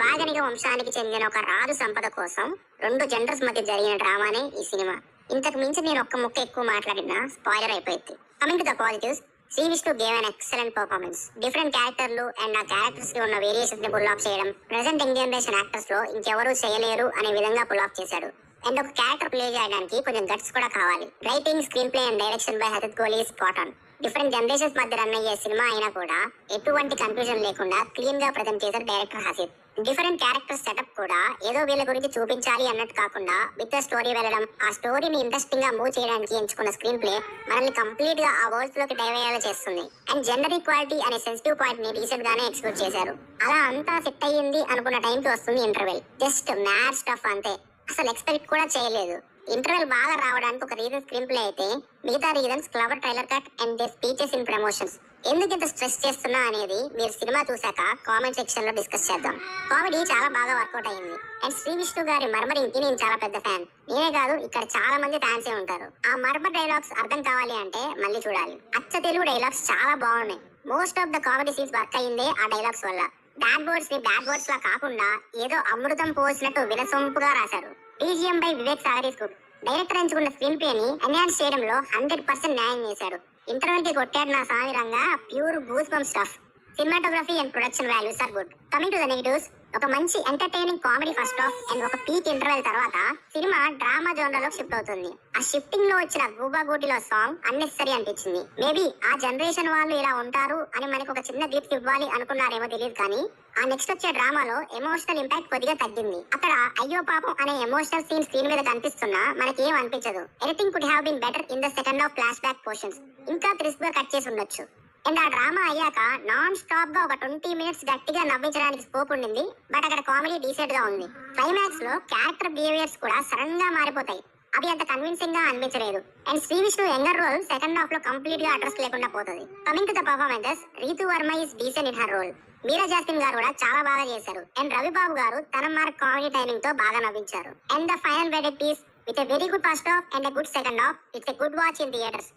రాజనిక వంశానికి చెందిన ఒక రాజు సంపద కోసం రెండు జెండర్స్ మధ్య జరిగిన డ్రామానే ఈ సినిమా. ఇంతకు మించి నేను ఒక్క ముక్క ఎక్కువ మాట్లాడినా స్పాయిలర్ అయిపోయింది. Coming to the positives Sri Vishnu gave an excellent performance different క్యారెక్టర్లు అండ్ ఆ క్యారెక్టర్స్కి ఉన్న వేరియేషన్స్ని పుల్ ఆఫ్ చేయడం ప్రెసెంట్ యంగ్ జనరేషన్ యాక్టర్స్లో ఇంకెవరూ చేయలేరు అనే విధంగా పుల్ ఆఫ్ చేశాడు. అండ్ ఒక క్యారెక్టర్ ప్లే చేయడానికి కొంచెం గట్స్ కూడా కావాలి. Writing screenplay and direction by Harith Kohli spot on different generations మధ్య రన్ అయ్యే సినిమా అయినా కూడా ఎటువంటి కన్ఫ్యూజన్ లేకుండా క్లీన్గా ప్రజెంట్ చేశారు director Hasith different character setup కూడా ఏదో వీళ్ళ గురించి చూపించాలి అన్నట్టు కాకుండా విత్ స్టోరీ వెళ్ళడం ఆ స్టోరీని ఇంట్రెస్టింగ్గా మూవ్ చేయడానికి ఎంచుకున్న స్క్రీన్ ప్లే మనల్ని కంప్లీట్గా ఆ వరల్డ్లోకి డైవ్ అయ్యేలా చేస్తుంది. అండ్ జెండర్ ఈక్వాలిటీ అనే సెన్సిటివ్ పాయింట్ని రీసెంట్ గానే ఎక్స్ప్లోర్ చేశారు. అలా అంతా సెట్ అయ్యింది అనుకున్న టైంకి వస్తుంది ఇంటర్వెల్ జస్ట్ మ్యాచ్ స్టఫ్ అంతే. అసలు ఎక్స్పెక్ట్ కూడా చేయలేదు. ఇంటర్వెల్ బాగా రావడానికి ఒక రీజన్ స్క్రీన్ ప్లే అయితే మిగతా reasons clever trailer cut and the speeches in promotions ఎందుకు ఇంత స్ట్రెస్ చేస్తున్నా అనేది మీరు సినిమా చూసాక కామెంట్ సెక్షన్లో డిస్కస్ చేద్దాం. కామెడీ చాలా బాగా వర్కౌట్ అయింది. అండ్ శ్రీ విష్ణు గారి మర్మరింగ్ నేను చాలా పెద్ద ఫ్యాన్ నేనే కాదు ఇక్కడ చాలా మంది ఫ్యాన్సే ఉంటారు. ఆ మర్మ డైలాగ్స్ అర్థం కావాలి అంటే మళ్ళీ చూడాలి. అచ్చ తెలుగు డైలాగ్స్ చాలా బాగున్నాయి. Most of the comedy scenes work అయిందే ఆ డైలాగ్స్ వల్ల. బ్యాడ్ బోర్డ్స్ని బ్యాడ్ బోర్డ్స్ లా కాకుండా ఏదో అమృతం పోసినట్టు వినసొంపుగా రాశారు. టీజీఎం బై వివేక్ సాగరీస్ కుక్ డైరెక్టర్ ఎంచుకున్న స్క్రీన్ ప్లే ని ఎన్హాన్స్ చేయడంలో హండ్రెడ్ పర్సెంట్ న్యాయం చేశాడు ఇంటర్వెల్కి కొట్టాడు నా సామిరంగా pure goosebumps stuff. Cinematography and production values are good coming to the negatives ఒక మంచి entertaining comedy first half and ఒక పీక్ ఇంటర్వెల్ తర్వాత సినిమా డ్రామా జోనర్లో షిఫ్ట్ అవుతుంది. ఆ షిఫ్టింగ్లో వచ్చిన గూబా గూటిలో సాంగ్ అన్నెసరీ అనిపించింది. మేబీ ఆ జనరేషన్ వాళ్ళు ఇలా ఉంటారు అని మనకు ఒక చిన్న గ్లిప్స్ ఇవ్వాలి అనుకున్నారేమో తెలియదు కానీ ఆ నెక్స్ట్ వచ్చే డ్రామాలో ఎమోషనల్ ఇంపాక్ట్ కొద్దిగా తగ్గింది. అక్కడ అయ్యో పాపం అనే ఎమోషనల్ సీన్ స్క్రీన్ మీద కనిపిస్తున్నా మనకి ఏం అనిపించదు. Anything could have been better in the second half flashback portions ఇంకా క్రిస్ప్గా కట్ చేసి ఉండొచ్చు. అండ్ ఆ డ్రామా అయ్యాక నాన్ స్టాప్గా ఒక ట్వంటీ మినిట్స్ గట్టిగా నవ్వించడానికి స్కోప్ ఉండింది బట్ అక్కడ కామెడీ డీసెంట్గా ఉంది. క్లైమాక్స్లో క్యారెక్టర్ బిహేవియర్స్ కూడా సడన్గా మారిపోతాయి. అవి అంత కన్విన్సింగ్గా అనిపించలేదు. And Sri Vishnu younger role second హాఫ్లో కంప్లీట్గా అడ్రస్ లేకుండా పోతుంది. Coming to the performances Ritu Varma is decent in her role Meera Jasmine garu కూడా చాలా బాగా చేశారు. అండ్ రవిబాబు గారు తన మార్క్ కామెడీ టైమింగ్తో బాగా నవ్వించారు. And the final verdict piece with a very good first half and a good second half it's a good watch in theatres